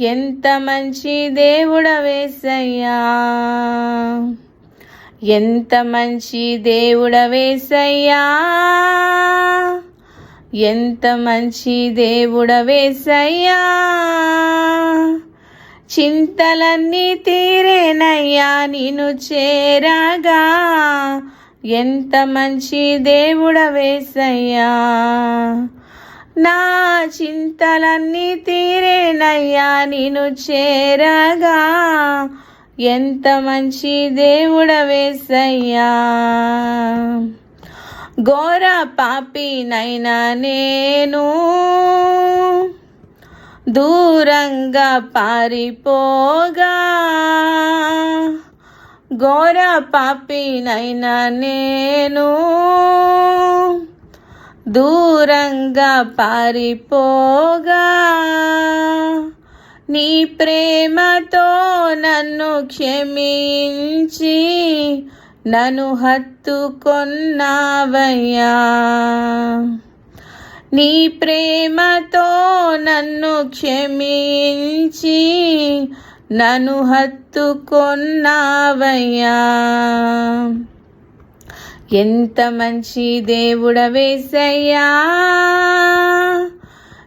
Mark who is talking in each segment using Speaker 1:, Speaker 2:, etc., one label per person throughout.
Speaker 1: ఎంత మంచి దేవుడ వేసయ్యా. ఎంత మంచి దేవుడ వేసయ్యా. ఎంత మంచి దేవుడ వేసయ్యా. చింతలన్నీ తీరేనయ్యా నిన్ను చేరగా. ఎంత మంచి దేవుడవేసయ్యా నా చింతలన్నీ తీరేనయ్యా నిన్ను చేరగా. ఎంత మంచి దేవుడ వేసయ్యా ఘోర పాపినైనా నేను. దూరంగా పారిపోగా. ఘోర పాపినైనా నేను. దూరంగా పారిపోగా. నీ ప్రేమతో నన్ను క్షమించి నన్ను హత్తుకొన్నావయ్యా. నీ ప్రేమతో నన్ను క్షమించి నన్ను హత్తుకొన్నావయ్యా. ఎంత మంచి దేవుడవేసయ్యా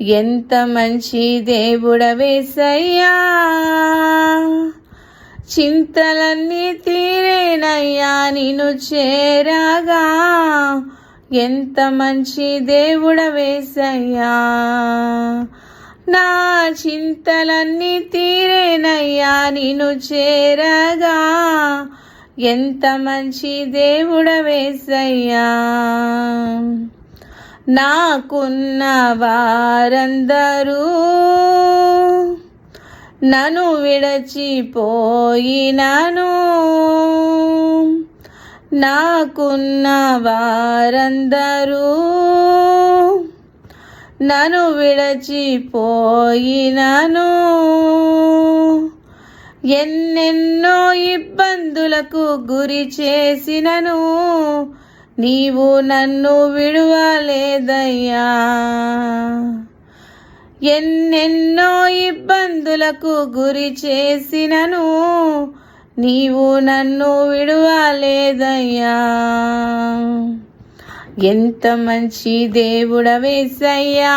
Speaker 1: ఎంత మంచి దేవుడ వేసయ్యా చింతలన్నీ తీరేనయ్యా నిన్ను చేరాగా. ఎంత మంచి దేవుడవేసయ్యా నా చింతలన్నీ తీరేనయ్యా నిన్ను చేరగా. ఎంత మంచి దేవుడవేసయ్యా నాకున్న వారందరూ నన్ను విడచిపోయినను. నాకున్న వారందరూ నన్ను విడచిపోయినను. ఎన్నెన్నో ఇబ్బందులకు గురి చేసినను నీవు నన్ను విడువలేదయ్యా. ఎన్నెన్నో ఇబ్బందులకు గురి చేసినను నీవు నన్ను విడువలేదయ్యా. ఎంత మంచి దేవుడవేసయ్యా.